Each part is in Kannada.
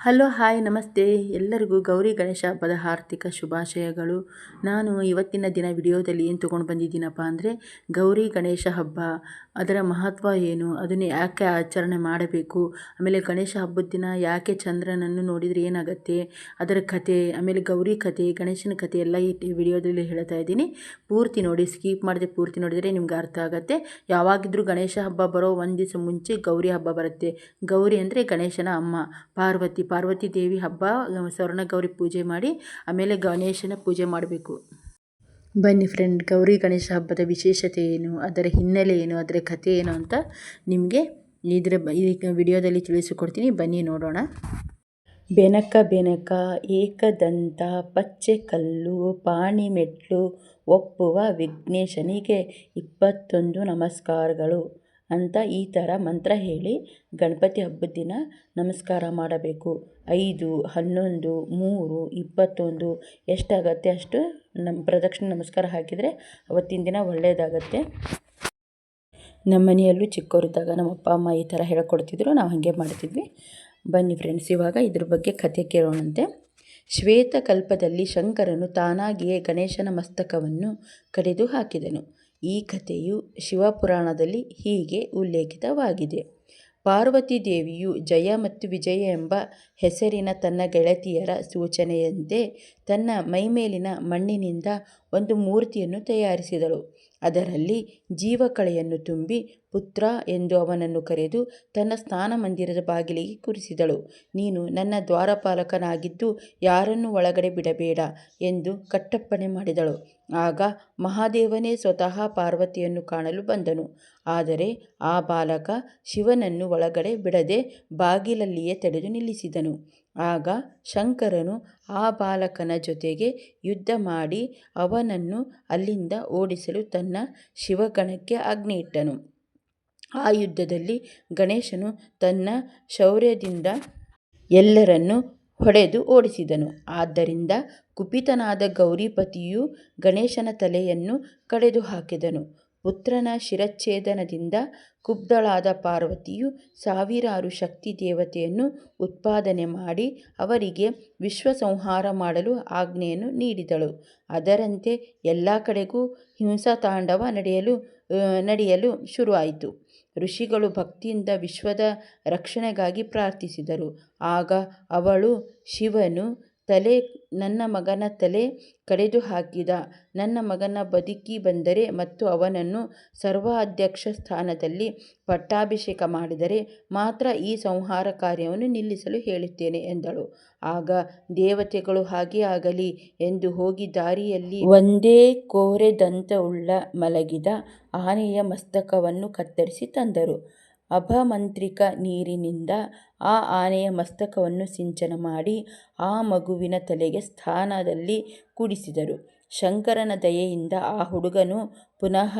ಹಲೋ, ಹಾಯ್, ನಮಸ್ತೆ. ಎಲ್ಲರಿಗೂ ಗೌರಿ ಗಣೇಶ ಹಬ್ಬದ ಆರ್ಥಿಕ ಶುಭಾಶಯಗಳು. ನಾನು ಇವತ್ತಿನ ದಿನ ವಿಡಿಯೋದಲ್ಲಿ ಏನು ತೊಗೊಂಡು ಬಂದಿದ್ದೀನಪ್ಪ ಅಂದರೆ, ಗೌರಿ ಗಣೇಶ ಹಬ್ಬ. ಅದರ ಮಹತ್ವ ಏನು? ಅದನ್ನು ಯಾಕೆ ಆಚರಣೆ ಮಾಡಬೇಕು? ಆಮೇಲೆ ಗಣೇಶ ಹಬ್ಬದ ದಿನ ಯಾಕೆ ಚಂದ್ರನನ್ನು ನೋಡಿದರೆ ಏನಾಗುತ್ತೆ? ಅದರ ಕತೆ, ಆಮೇಲೆ ಗೌರಿ ಕತೆ, ಗಣೇಶನ ಕತೆ ಎಲ್ಲ ಈ ವಿಡಿಯೋದಲ್ಲಿ ಹೇಳ್ತಾ ಇದ್ದೀನಿ. ಪೂರ್ತಿ ನೋಡಿ, ಸ್ಕೀಪ್ ಮಾಡದೆ ಪೂರ್ತಿ ನೋಡಿದರೆ ನಿಮ್ಗೆ ಅರ್ಥ ಆಗುತ್ತೆ. ಯಾವಾಗಿದ್ರೂ ಗಣೇಶ ಹಬ್ಬ ಬರೋ ಒಂದು ದಿವಸ ಮುಂಚೆ ಗೌರಿ ಹಬ್ಬ ಬರುತ್ತೆ. ಗೌರಿ ಅಂದರೆ ಗಣೇಶನ ಅಮ್ಮ, ಪಾರ್ವತಿ ಪಾರ್ವತಿ ದೇವಿ ಹಬ್ಬ ಸ್ವರ್ಣಗೌರಿ ಪೂಜೆ ಮಾಡಿ, ಆಮೇಲೆ ಗಣೇಶನ ಪೂಜೆ ಮಾಡಬೇಕು. ಬನ್ನಿ ಫ್ರೆಂಡ್ ಗೌರಿ ಗಣೇಶ ಹಬ್ಬದ ವಿಶೇಷತೆ ಏನು? ಅದರ ಹಿನ್ನೆಲೆ ಏನು? ಅದರ ಕಥೆ ಏನು ಅಂತ ನಿಮಗೆ ಇದರ ಈ ವಿಡಿಯೋದಲ್ಲಿ ತಿಳಿಸಿಕೊಡ್ತೀನಿ. ಬನ್ನಿ ನೋಡೋಣ. ಬೆನಕ ಬೆನಕ, ಏಕದಂತ ಪಚ್ಚೆ ಕಲ್ಲು ಪಾಣಿಮೆಟ್ಲು ಒಪ್ಪುವ ವಿಘ್ನೇಶನಿಗೆ ಇಪ್ಪತ್ತೊಂದು ನಮಸ್ಕಾರಗಳು. ಅಂತ ಈ ಥರ ಮಂತ್ರ ಹೇಳಿ ಗಣಪತಿ ಹಬ್ಬದ ದಿನ ನಮಸ್ಕಾರ ಮಾಡಬೇಕು. ಐದು, ಹನ್ನೊಂದು, ಮೂರು, ಇಪ್ಪತ್ತೊಂದು, ಎಷ್ಟಾಗತ್ತೆ ಅಷ್ಟು ನಮ್ಮ ಪ್ರದಕ್ಷಿಣೆ ನಮಸ್ಕಾರ ಹಾಕಿದರೆ ಅವತ್ತಿನ ದಿನ ಒಳ್ಳೆಯದಾಗತ್ತೆ. ನಮ್ಮ ಮನೆಯಲ್ಲೂ ಚಿಕ್ಕವರಿದ್ದಾಗ ನಮ್ಮ ಅಪ್ಪ, ಅಮ್ಮ ಈ ಥರ ಹೇಳ್ಕೊಡ್ತಿದ್ರು, ನಾವು ಹಾಗೆ ಮಾಡ್ತಿದ್ವಿ. ಬನ್ನಿ ಫ್ರೆಂಡ್ಸ್ ಇವಾಗ ಇದ್ರ ಬಗ್ಗೆ ಕಥೆ ಕೇಳೋಣಂತೆ. ಶ್ವೇತಕಲ್ಪದಲ್ಲಿ ಶಂಕರನು ತಾನಾಗಿಯೇ ಗಣೇಶನ ಮಸ್ತಕವನ್ನು ಕಡಿದು ಹಾಕಿದನು. ಈ ಕಥೆಯು ಶಿವಪುರಾಣದಲ್ಲಿ ಹೀಗೆ ಉಲ್ಲೇಖಿತವಾಗಿದೆ. ಪಾರ್ವತಿ ದೇವಿಯು ಜಯ ಮತ್ತು ವಿಜಯ ಎಂಬ ಹೆಸರಿನ ತನ್ನ ಗೆಳತಿಯರ ಸೂಚನೆಯಂತೆ ತನ್ನ ಮೈಮೇಲಿನ ಮಣ್ಣಿನಿಂದ ಒಂದು ಮೂರ್ತಿಯನ್ನು ತಯಾರಿಸಿದಳು. ಅದರಲ್ಲಿ ಜೀವಕಳೆಯನ್ನು ತುಂಬಿ ಪುತ್ರ ಎಂದು ಅವನನ್ನು ಕರೆದು ತನ್ನ ಸ್ನಾನ ಮಂದಿರದ ಬಾಗಿಲಿಗೆ ಕೂರಿಸಿದಳು. ನೀನು ನನ್ನ ದ್ವಾರಪಾಲಕನಾಗಿದ್ದು ಯಾರನ್ನು ಒಳಗಡೆ ಬಿಡಬೇಡ ಎಂದು ಕಟ್ಟಪ್ಪಣೆ ಮಾಡಿದಳು. ಆಗ ಮಹಾದೇವನೇ ಸ್ವತಃ ಪಾರ್ವತಿಯನ್ನು ಕಾಣಲು ಬಂದನು. ಆದರೆ ಆ ಬಾಲಕ ಶಿವನನ್ನು ಒಳಗಡೆ ಬಿಡದೆ ಬಾಗಿಲಲ್ಲಿಯೇ ತಡೆದು ನಿಲ್ಲಿಸಿದನು. ಆಗ ಶಂಕರನು ಆ ಬಾಲಕನ ಜೊತೆಗೆ ಯುದ್ಧ ಮಾಡಿ ಅವನನ್ನು ಅಲ್ಲಿಂದ ಓಡಿಸಲು ತನ್ನ ಶಿವಗಣಕ್ಕೆ ಆಜ್ಞೆಯಿಟ್ಟನು ಆ ಯುದ್ಧದಲ್ಲಿ ಗಣೇಶನು ತನ್ನ ಶೌರ್ಯದಿಂದ ಎಲ್ಲರನ್ನು ಹೊಡೆದು ಓಡಿಸಿದನು. ಆದ್ದರಿಂದ ಕುಪಿತನಾದ ಗೌರಿಪತಿಯು ಗಣೇಶನ ತಲೆಯನ್ನು ಕಡೆದು ಹಾಕಿದನು ಪುತ್ರನ ಶಿರಚ್ಛೇದನದಿಂದ ಕುಬ್ಧಳಾದ ಪಾರ್ವತಿಯು ಸಾವಿರಾರು ಶಕ್ತಿ ದೇವತೆಯನ್ನು ಉತ್ಪಾದನೆ ಮಾಡಿ ಅವರಿಗೆ ವಿಶ್ವ ಸಂಹಾರ ಮಾಡಲು ಆಜ್ಞೆಯನ್ನು ನೀಡಿದಳು. ಅದರಂತೆ ಎಲ್ಲ ಕಡೆಗೂ ಹಿಂಸಾತಾಂಡವ ನಡೆಯಲು ನಡೆಯಲು ಶುರುವಾಯಿತು. ಋಷಿಗಳು ಭಕ್ತಿಯಿಂದ ವಿಶ್ವದ ರಕ್ಷಣೆಗಾಗಿ ಪ್ರಾರ್ಥಿಸಿದರು. ಆಗ ಅವಳು ಶಿವನು ತಲೆ, ನನ್ನ ಮಗನ ತಲೆ ಕಡೆದು ಹಾಕಿದ ನನ್ನ ಮಗನ ಬದುಕಿ ಬಂದರೆ ಮತ್ತು ಅವನನ್ನು ಸರ್ವಾಧ್ಯಕ್ಷ ಸ್ಥಾನದಲ್ಲಿ ಪಟ್ಟಾಭಿಷೇಕ ಮಾಡಿದರೆ ಮಾತ್ರ ಈ ಸಂಹಾರ ಕಾರ್ಯವನ್ನು ನಿಲ್ಲಿಸಲು ಹೇಳುತ್ತೇನೆ ಎಂದಳು. ಆಗ ದೇವತೆಗಳು ಹಾಗೆ ಆಗಲಿ ಎಂದು ಹೋಗಿ ದಾರಿಯಲ್ಲಿ ಒಂದೇ ಕೋರೆ ದಂತವುಳ್ಳ ಮಲಗಿದ ಆನೆಯ ಮಸ್ತಕವನ್ನು ಕತ್ತರಿಸಿ ತಂದರು. ಅಪಮಂತ್ರಿಕ ನೀರಿನಿಂದ ಆ ಆನೆಯ ಮಸ್ತಕವನ್ನು ಸಿಂಚನ ಮಾಡಿ ಆ ಮಗುವಿನ ತಲೆಗೆ ಸ್ಥಾನದಲ್ಲಿ ಕೂಡಿಸಿದರು. ಶಂಕರನ ದಯೆಯಿಂದ ಆ ಹುಡುಗನು ಪುನಃ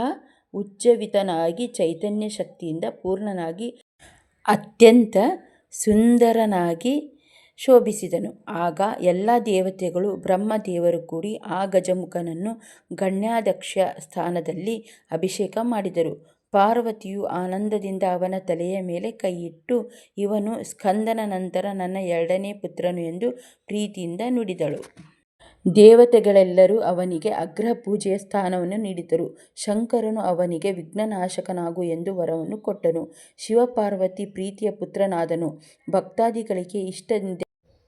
ಉಜ್ಜೀವಿತನಾಗಿ ಚೈತನ್ಯ ಶಕ್ತಿಯಿಂದ ಪೂರ್ಣನಾಗಿ ಅತ್ಯಂತ ಸುಂದರನಾಗಿ ಶೋಭಿಸಿದನು. ಆಗ ಎಲ್ಲ ದೇವತೆಗಳು ಬ್ರಹ್ಮದೇವರು ಕೂಡಿ ಆ ಗಜಮುಖನನ್ನು ಗಣ್ಯಾಧ್ಯಕ್ಷ ಸ್ಥಾನದಲ್ಲಿ ಅಭಿಷೇಕ ಮಾಡಿದರು. ಪಾರ್ವತಿಯು ಆನಂದದಿಂದ ಅವನ ತಲೆಯ ಮೇಲೆ ಕೈಯಿಟ್ಟು, ಇವನು ಸ್ಕಂದನ ನಂತರ ನನ್ನ ಎರಡನೇ ಪುತ್ರನು ಎಂದು ಪ್ರೀತಿಯಿಂದ ನುಡಿದಳು. ದೇವತೆಗಳೆಲ್ಲರೂ ಅವನಿಗೆ ಅಗ್ರ ಪೂಜೆಯ ಸ್ಥಾನವನ್ನು ನೀಡಿದರು. ಶಂಕರನು ಅವನಿಗೆ ವಿಘ್ನನಾಶಕನಾಗು ಎಂದು ವರವನ್ನು ಕೊಟ್ಟನು. ಶಿವಪಾರ್ವತಿ ಪ್ರೀತಿಯ ಪುತ್ರನಾದನು. ಭಕ್ತಾದಿಗಳಿಗೆ ಇಷ್ಟ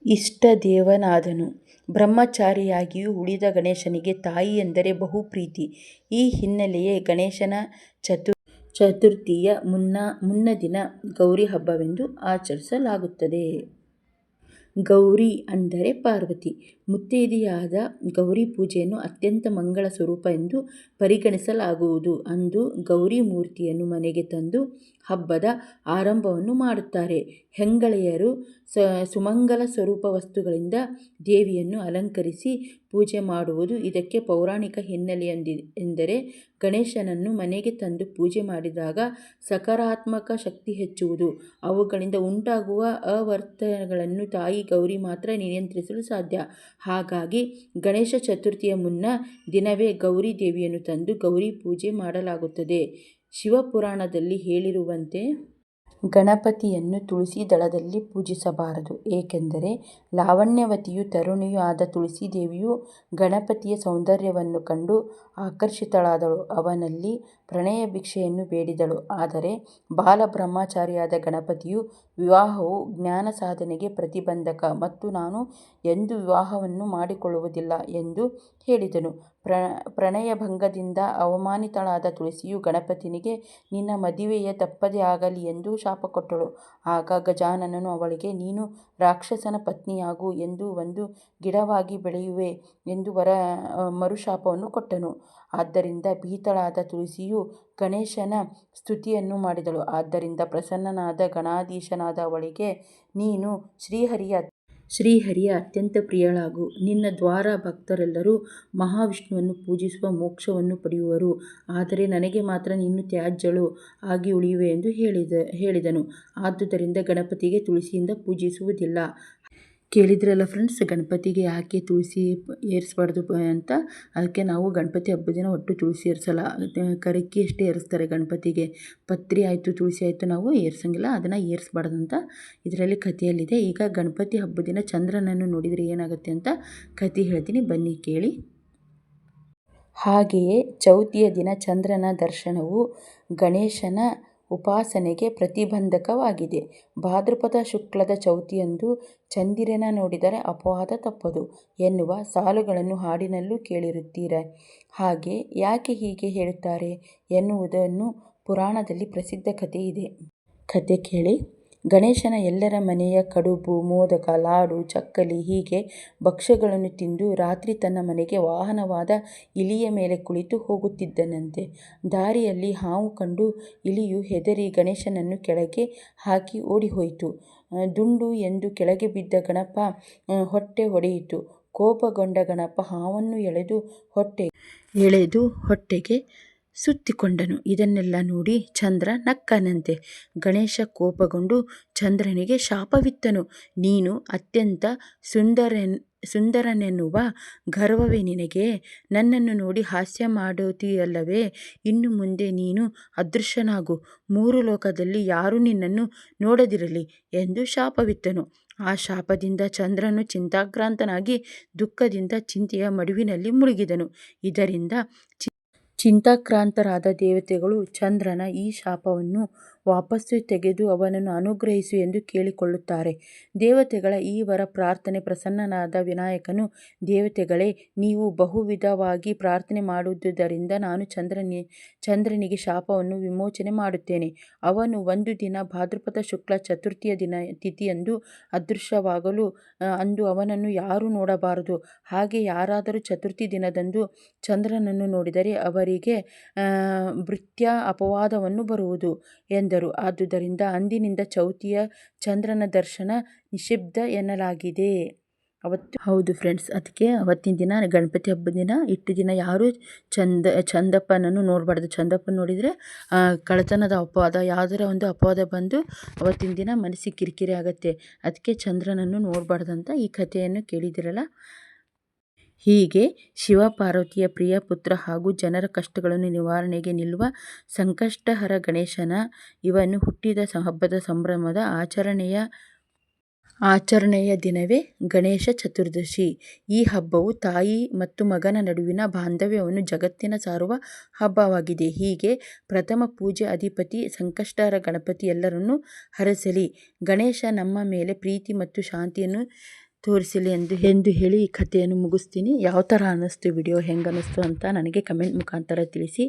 ಇಷ್ಟದೇವನಾದನು ಬ್ರಹ್ಮಚಾರಿಯಾಗಿಯೂ ಉಳಿದ ಗಣೇಶನಿಗೆ ತಾಯಿ ಎಂದರೆ ಬಹು ಪ್ರೀತಿ. ಈ ಹಿನ್ನೆಲೆಯೇ ಗಣೇಶನ ಚತು ಚತುರ್ಥಿಯ ಮುನ್ನ ಮುನ್ನ ದಿನ ಗೌರಿ ಹಬ್ಬವೆಂದು ಆಚರಿಸಲಾಗುತ್ತದೆ. ಗೌರಿ ಅಂದರೆ ಪಾರ್ವತಿ. ಮುತ್ತೈದೆಯಾದ ಗೌರಿ ಪೂಜೆಯನ್ನು ಅತ್ಯಂತ ಮಂಗಳ ಸ್ವರೂಪ ಎಂದು ಪರಿಗಣಿಸಲಾಗುವುದು. ಅಂದು ಗೌರಿ ಮೂರ್ತಿಯನ್ನು ಮನೆಗೆ ತಂದು ಹಬ್ಬದ ಆರಂಭವನ್ನು ಮಾಡುತ್ತಾರೆ. ಹೆಂಗಳೆಯರು ಸ, ಸುಮಂಗಲ ಸ್ವರೂಪ ವಸ್ತುಗಳಿಂದ ದೇವಿಯನ್ನು ಅಲಂಕರಿಸಿ ಪೂಜೆ ಮಾಡುವುದು ಇದಕ್ಕೆ ಪೌರಾಣಿಕ ಹಿನ್ನೆಲೆಯೊಂದಿ, ಎಂದರೆ ಗಣೇಶನನ್ನು ಮನೆಗೆ ತಂದು ಪೂಜೆ ಮಾಡಿದಾಗ ಸಕಾರಾತ್ಮಕ ಶಕ್ತಿ ಹೆಚ್ಚುವುದು. ಅವುಗಳಿಂದ ಉಂಟಾಗುವ ಅವರ್ತನಗಳನ್ನು ತಾಯಿ ಗೌರಿ ಮಾತ್ರ ನಿಯಂತ್ರಿಸಲು ಸಾಧ್ಯ. ಹಾಗಾಗಿ ಗಣೇಶ ಚತುರ್ಥಿಯ ಮುನ್ನ ದಿನವೇ ಗೌರಿ ದೇವಿಯನ್ನು ತಂದು ಗೌರಿ ಪೂಜೆ ಮಾಡಲಾಗುತ್ತದೆ. ಶಿವಪುರಾಣದಲ್ಲಿ ಹೇಳಿರುವಂತೆ ಗಣಪತಿಯನ್ನು ತುಳಸಿ ದಳದಲ್ಲಿ ಪೂಜಿಸಬಾರದು. ಏಕೆಂದರೆ ಲಾವಣ್ಯವತಿಯು ತರುಣಿಯೂ ಆದ ತುಳಸೀದೇವಿಯು ಗಣಪತಿಯ ಸೌಂದರ್ಯವನ್ನು ಕಂಡು ಆಕರ್ಷಿತಳಾದಳು. ಅವನಲ್ಲಿ ಪ್ರಣಯ ಭಿಕ್ಷೆಯನ್ನು ಬೇಡಿದಳು. ಆದರೆ ಬಾಲಬ್ರಹ್ಮಚಾರಿಯಾದ ಗಣಪತಿಯು ವಿವಾಹವು ಜ್ಞಾನ ಸಾಧನೆಗೆ ಪ್ರತಿಬಂಧಕ ಮತ್ತು ನಾನು ಎಂದೂ ವಿವಾಹವನ್ನು ಮಾಡಿಕೊಳ್ಳುವುದಿಲ್ಲ ಎಂದು ಹೇಳಿದನು. ಪ್ರಣಯಭಂಗದಿಂದ ಅವಮಾನಿತಳಾದ ತುಳಸಿಯು ಗಣಪತಿನಿಗೆ, ನಿನ್ನ ಮದುವೆಯ ತಪ್ಪದೇ ಆಗಲಿ ಎಂದು ಶಾಪ ಕೊಟ್ಟಳು ಆಗ ಗಜಾನನನು ಅವಳಿಗೆ, ನೀನು ರಾಕ್ಷಸನ ಪತ್ನಿಯಾಗು ಎಂದು ಒಂದು ಗಿಡವಾಗಿ ಬೆಳೆಯುವೆ ಎಂದು ವರ, ಮರುಶಾಪವನ್ನು ಕೊಟ್ಟನು. ಆದ್ದರಿಂದ ಭೀತಳಾದ ತುಳಸಿಯು ಗಣೇಶನ ಸ್ತುತಿಯನ್ನು ಮಾಡಿದಳು. ಆದ್ದರಿಂದ ಪ್ರಸನ್ನನಾದ ಗಣಾಧೀಶನಾದ ಅವಳಿಗೆ, ನೀನು ಶ್ರೀಹರಿಯ ಶ್ರೀಹರಿಯ ಅತ್ಯಂತ ಪ್ರಿಯಳಾಗು. ನಿನ್ನ ದ್ವಾರ ಭಕ್ತರೆಲ್ಲರೂ ಮಹಾವಿಷ್ಣುವನ್ನು ಪೂಜಿಸುವ ಮೋಕ್ಷವನ್ನು ಪಡೆಯುವರು. ಆದರೆ ನನಗೆ ಮಾತ್ರ ನೀನು ತ್ಯಾಜ್ಯಳು ಆಗಿ ಉಳಿಯುವೆ ಎಂದು ಹೇಳಿದ, ಹೇಳಿದನು. ಆದುದರಿಂದ ಗಣಪತಿಗೆ ತುಳಸಿಯಿಂದ ಪೂಜಿಸುವುದಿಲ್ಲ. ಕೇಳಿದ್ರಲ್ಲ ಫ್ರೆಂಡ್ಸ್ ಗಣಪತಿಗೆ ಯಾಕೆ ತುಳಸಿ ಏರಿಸ್ಬಾರ್ದು ಅಂತ? ಅದಕ್ಕೆ ನಾವು ಗಣಪತಿ ಹಬ್ಬದ ದಿನ ಒಟ್ಟು ತುಳಸಿ ಏರಿಸಲ್ಲ. ಕರಕಿ ಅಷ್ಟೇ ಏರಿಸ್ತಾರೆ ಗಣಪತಿಗೆ. ಪತ್ರಿ ಆಯಿತು, ತುಳಸಿ ಆಯಿತು, ನಾವು ಏರಿಸಂಗಿಲ್ಲ, ಅದನ್ನು ಏರಿಸ್ಬಾರ್ದು ಅಂತ ಇದರಲ್ಲಿ ಕಥೆಯಲ್ಲಿದೆ. ಈಗ ಗಣಪತಿ ಹಬ್ಬದ ದಿನ ಚಂದ್ರನನ್ನು ನೋಡಿದರೆ ಏನಾಗುತ್ತೆ ಅಂತ ಕಥೆ ಹೇಳ್ತೀನಿ. ಬನ್ನಿ, ಕೇಳಿ. ಹಾಗೆಯೇ ಚೌತಿಯ ದಿನ ಚಂದ್ರನ ದರ್ಶನವು ಗಣೇಶನ ಉಪಾಸನೆಗೆ ಪ್ರತಿಬಂಧಕವಾಗಿದೆ. ಭಾದ್ರಪದ ಶುಕ್ಲದ ಚೌತಿಯಂದು ಚಂದಿರನ ನೋಡಿದರೆ ಅಪವಾದ ತಪ್ಪದು ಎನ್ನುವ ಸಾಲುಗಳನ್ನು ಹಾಡಿನಲ್ಲೂ ಕೇಳಿರುತ್ತೀರ? ಹಾಗೆ ಯಾಕೆ ಹೀಗೆ ಹೇಳುತ್ತಾರೆ ಎನ್ನುವುದನ್ನು ಪುರಾಣದಲ್ಲಿ ಪ್ರಸಿದ್ಧ ಕಥೆ ಇದೆ. ಕಥೆ ಕೇಳಿ, ಗಣೇಶನ ಎಲ್ಲರ ಮನೆಯ ಕಡುಬು, ಮೋದಕ, ಲಾಡು, ಚಕ್ಕಲಿ ಹೀಗೆ ಭಕ್ಷ್ಯಗಳನ್ನು ತಿಂದು ರಾತ್ರಿ ತನ್ನ ಮನೆಗೆ ವಾಹನವಾದ ಇಲಿಯ ಮೇಲೆ ಕುಳಿತು ಹೋಗುತ್ತಿದ್ದನಂತೆ. ದಾರಿಯಲ್ಲಿ ಹಾವು ಕಂಡು ಇಲಿಯು ಹೆದರಿ ಗಣೇಶನನ್ನು ಕೆಳಗೆ ಹಾಕಿ ಓಡಿಹೋಯಿತು. ದುಂಡು ಎಂದು ಕೆಳಗೆ ಬಿದ್ದ ಗಣಪ ಹೊಟ್ಟೆ ಹೊಡೆಯಿತು. ಕೋಪಗೊಂಡ ಗಣಪ ಹಾವನ್ನು ಎಳೆದು ಹೊಟ್ಟೆ, ಎಳೆದು ಹೊಟ್ಟೆಗೆ ಸುತ್ತಿಕೊಂಡನು. ಇದನ್ನೆಲ್ಲ ನೋಡಿ ಚಂದ್ರ ನಕ್ಕನಂತೆ. ಗಣೇಶ ಕೋಪಗೊಂಡು ಚಂದ್ರನಿಗೆ ಶಾಪವಿತ್ತನು. ನೀನು ಅತ್ಯಂತ ಸುಂದರನ್ ಸುಂದರನೆನ್ನುವ ಗರ್ವವೇ ನಿನಗೆ? ನನ್ನನ್ನು ನೋಡಿ ಹಾಸ್ಯ ಮಾಡುತ್ತೀಯಲ್ಲವೇ ಇನ್ನು ಮುಂದೆ ನೀನು ಅದೃಶ್ಯನಾಗು. ಮೂರು ಲೋಕದಲ್ಲಿ ಯಾರೂ ನಿನ್ನನ್ನು ನೋಡದಿರಲಿ ಎಂದು ಶಾಪವಿತ್ತನು. ಆ ಶಾಪದಿಂದ ಚಂದ್ರನು ಚಿಂತಾಕ್ರಾಂತನಾಗಿ ದುಃಖದಿಂದ ಚಿಂತೆಯ ಮಡುವಿನಲ್ಲಿ ಮುಳುಗಿದನು. ಇದರಿಂದ ಚಿಂತಾಕ್ರಾಂತರಾದ ದೇವತೆಗಳು ಚಂದ್ರನ ಈ ಶಾಪವನ್ನು ವಾಪಸ್ಸು ತೆಗೆದು ಅವನನ್ನು ಅನುಗ್ರಹಿಸು ಎಂದು ಕೇಳಿಕೊಳ್ಳುತ್ತಾರೆ. ದೇವತೆಗಳ ಈ ವರ ಪ್ರಾರ್ಥನೆ ಪ್ರಸನ್ನನಾದ ವಿನಾಯಕನು, ದೇವತೆಗಳೇ, ನೀವು ಬಹುವಿಧವಾಗಿ ಪ್ರಾರ್ಥನೆ ಮಾಡುವುದರಿಂದ ನಾನು ಚಂದ್ರನಿ, ಚಂದ್ರನಿಗೆ ಶಾಪವನ್ನು ವಿಮೋಚನೆ ಮಾಡುತ್ತೇನೆ. ಅವನು ಒಂದು ದಿನ ಭಾದ್ರಪದ ಶುಕ್ಲ ಚತುರ್ಥಿಯ ದಿನ ತಿಥಿಯಂದು ಅದೃಶ್ಯವಾಗಲು ಅಂದು ಅವನನ್ನು ಯಾರೂ ನೋಡಬಾರದು. ಹಾಗೆ ಯಾರಾದರೂ ಚತುರ್ಥಿ ದಿನದಂದು ಚಂದ್ರನನ್ನು ನೋಡಿದರೆ ಅವರಿಗೆ ಭೃತ್ಯ ಅಪವಾದವನ್ನು ಬರುವುದು ಎಂದರು. ಆದುದರಿಂದ ಅಂದಿನಿಂದ ಚೌತಿಯ ಚಂದ್ರನ ದರ್ಶನ ನಿಷಿದ್ಧ ಎನ್ನಲಾಗಿದೆ. ಅವತ್ತು ಹೌದು ಫ್ರೆಂಡ್ಸ್, ಅದಕ್ಕೆ ಅವತ್ತಿನ ದಿನ, ಗಣಪತಿ ಹಬ್ಬದ ದಿನ, ಇಟ್ಟು ದಿನ ಯಾರು ಚಂದ, ಚಂದಪ್ಪನನ್ನು ನೋಡಬಾರ್ದು. ಚಂದಪ್ಪನ ನೋಡಿದರೆ ಕಳ್ಳತನದ ಅಪವಾದ, ಯಾವುದರ ಒಂದು ಅಪವಾದ ಬಂದು ಅವತ್ತಿನ ದಿನ ಮನಸ್ಸಿಗೆ ಕಿರಿಕಿರಿ ಆಗುತ್ತೆ. ಅದಕ್ಕೆ ಚಂದ್ರನನ್ನು ನೋಡಬಾರ್ದಂತ ಈ ಕಥೆಯನ್ನು ಕೇಳಿದಿರಲ್ಲ. ಹೀಗೆ ಶಿವಪಾರ್ವತಿಯ ಪ್ರಿಯ ಪುತ್ರ ಹಾಗೂ ಜನರ ಕಷ್ಟಗಳನ್ನು ನಿವಾರಣೆಗೆ ನಿಲ್ಲುವ ಸಂಕಷ್ಟಹರ ಗಣೇಶನ ಇವನು ಹುಟ್ಟಿದ ಹಬ್ಬದ ಸಂಭ್ರಮದ ಆಚರಣೆಯ ಆಚರಣೆಯ ದಿನವೇ ಗಣೇಶ ಚತುರ್ದಶಿ. ಈ ಹಬ್ಬವು ತಾಯಿ ಮತ್ತು ಮಗನ ನಡುವಿನ ಬಾಂಧವ್ಯವನ್ನು ಜಗತ್ತಿನ ಸಾರುವ ಹಬ್ಬವಾಗಿದೆ. ಹೀಗೆ ಪ್ರಥಮ ಪೂಜೆ ಅಧಿಪತಿ, ಸಂಕಷ್ಟಹರ ಗಣಪತಿ ಎಲ್ಲರನ್ನೂ ಹರಸಲಿ. ಗಣೇಶ ನಮ್ಮ ಮೇಲೆ ಪ್ರೀತಿ ಮತ್ತು ಶಾಂತಿಯನ್ನು ತೋರಿಸಲಿ ಎಂದು ಎಂದು ಹೇಳಿ ಈ ಕಥೆಯನ್ನು ಮುಗಿಸ್ತೀನಿ. ಯಾವ ಥರ ಅನ್ನಿಸ್ತು ವಿಡಿಯೋ, ಹೆಂಗೆ ಅನ್ನಿಸ್ತು ಅಂತ ನನಗೆ ಕಮೆಂಟ್ ಮುಖಾಂತರ ತಿಳಿಸಿ.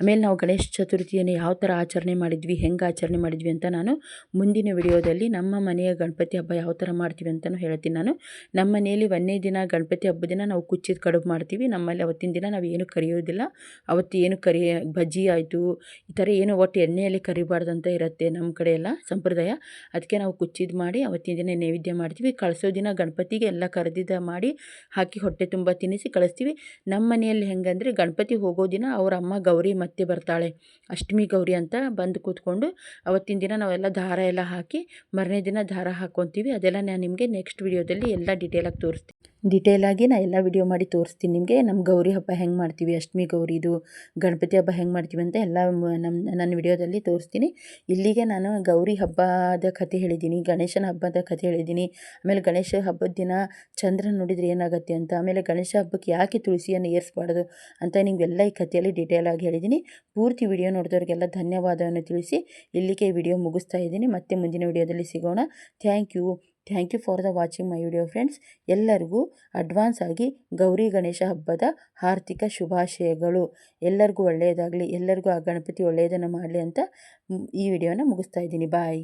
ಆಮೇಲೆ ನಾವು ಗಣೇಶ ಚತುರ್ಥಿಯನ್ನು ಯಾವ ಥರ ಆಚರಣೆ ಮಾಡಿದ್ವಿ, ಹೆಂಗೆ ಆಚರಣೆ ಮಾಡಿದ್ವಿ ಅಂತ ನಾನು ಮುಂದಿನ ವಿಡಿಯೋದಲ್ಲಿ ನಮ್ಮ ಮನೆಯ ಗಣಪತಿ ಹಬ್ಬ ಯಾವ ಥರ ಮಾಡ್ತೀವಿ ಅಂತಲೂ ಹೇಳ್ತೀನಿ ನಾನು. ನಮ್ಮ ಮನೆಯಲ್ಲಿ ಒಂದನೇ ದಿನ ಗಣಪತಿ ಹಬ್ಬದ ದಿನ ನಾವು ಕುಚ್ಚಿದ ಕಡುಬು ಮಾಡ್ತೀವಿ. ನಮ್ಮಲ್ಲಿ ಅವತ್ತಿನ ದಿನ ನಾವು ಏನು ಕರಿಯೋದಿಲ್ಲ. ಅವತ್ತು ಏನು ಕರಿ, ಬಜ್ಜಿ ಆಯಿತು, ಈ ಥರ ಏನು ಒಟ್ಟು ಎಣ್ಣೆಯಲ್ಲಿ ಕರಿಬಾರ್ದಂತ ಇರುತ್ತೆ ನಮ್ಮ ಕಡೆ ಸಂಪ್ರದಾಯ. ಅದಕ್ಕೆ ನಾವು ಕುಚ್ಚಿದ್ದು ಮಾಡಿ ಅವತ್ತಿನ ದಿನ ನೈವೇದ್ಯ ಮಾಡ್ತೀವಿ. ಕಳಿಸೋ ದಿನ ಗಣಪತಿ ಗಣಪತಿಗೆ ಎಲ್ಲ ಕರೆದಿದ್ದ ಮಾಡಿ ಹಾಕಿ ಹೊಟ್ಟೆ ತುಂಬ ತಿನ್ನಿಸಿ ಕಳಿಸ್ತೀವಿ. ನಮ್ಮ ಮನೆಯಲ್ಲಿ ಹೆಂಗಂದರೆ ಗಣಪತಿ ಹೋಗೋ ದಿನ ಅವ್ರ ಅಮ್ಮ ಗೌರಿ ಮತ್ತೆ ಬರ್ತಾಳೆ. ಅಷ್ಟಮಿ ಗೌರಿ ಅಂತ ಬಂದು ಕೂತ್ಕೊಂಡು ಅವತ್ತಿನ ದಿನ ನಾವೆಲ್ಲ ದಾರ ಎಲ್ಲ ಹಾಕಿ ಮರನೇ ದಿನ ದಾರ ಹಾಕ್ಕೊತೀವಿ. ಅದೆಲ್ಲ ನಾನು ನಿಮಗೆ ನೆಕ್ಸ್ಟ್ ವಿಡಿಯೋದಲ್ಲಿ ಎಲ್ಲ ಡೀಟೇಲಾಗಿ ತೋರಿಸ್ತೀನಿ. ಡಿಟೇಲಾಗಿ ನಾ ಎಲ್ಲ ವಿಡಿಯೋ ಮಾಡಿ ತೋರಿಸ್ತೀನಿ ನಿಮಗೆ. ನಮ್ಮ ಗೌರಿ ಹಬ್ಬ ಹೆಂಗೆ ಮಾಡ್ತೀವಿ, ಅಷ್ಟಮಿ ಗೌರಿದು ಗಣಪತಿ ಹಬ್ಬ ಹೆಂಗೆ ಮಾಡ್ತೀವಿ ಅಂತ ಎಲ್ಲ ನಮ್ಮ ನನ್ನ ವಿಡಿಯೋದಲ್ಲಿ ತೋರಿಸ್ತೀನಿ. ಇಲ್ಲಿಗೆ ನಾನು ಗೌರಿ ಹಬ್ಬದ ಕಥೆ ಹೇಳಿದ್ದೀನಿ, ಗಣೇಶನ ಹಬ್ಬದ ಕಥೆ ಹೇಳಿದ್ದೀನಿ. ಆಮೇಲೆ ಗಣೇಶ ಹಬ್ಬದ ದಿನ ಚಂದ್ರ ನೋಡಿದರೆ ಏನಾಗುತ್ತೆ ಅಂತ, ಆಮೇಲೆ ಗಣೇಶ ಹಬ್ಬಕ್ಕೆ ಯಾಕೆ ತುಳಸಿಯನ್ನು ಏರಿಸ್ಬಾರ್ದು ಅಂತ ನಿಮಗೆಲ್ಲ ಈ ಕಥೆಯಲ್ಲಿ ಡೀಟೇಲ್ ಆಗಿ ಹೇಳಿದ್ದೀನಿ. ಪೂರ್ತಿ ವಿಡಿಯೋ ನೋಡಿದವರಿಗೆಲ್ಲ ಧನ್ಯವಾದವನ್ನು ತಿಳಿಸಿ, ಇಲ್ಲಿಗೆ ವಿಡಿಯೋ ಮುಗಿಸ್ತಾ ಇದ್ದೀನಿ. ಮತ್ತೆ ಮುಂದಿನ ವಿಡಿಯೋದಲ್ಲಿ ಸಿಗೋಣ. Thank you thank you for the watching my video friends ಎಲ್ಲರಿಗೂ ಅಡ್ವಾನ್ಸ್ ಆಗಿ ಗೌರಿ ಗಣೇಶ ಹಬ್ಬದ ಆರ್ಥಿಕ ಶುಭಾಶಯಗಳು. ಎಲ್ಲರಿಗೂ ಒಳ್ಳೆಯದಾಗಲಿ, ಎಲ್ಲರಿಗೂ ಆ ಗಣಪತಿ ಒಳ್ಳೆಯದನ್ನು ಮಾಡಲಿ ಅಂತ ಈ ವಿಡಿಯೋನ ಮುಗಿಸ್ತಾ ಇದ್ದೀನಿ. ಬಾಯ್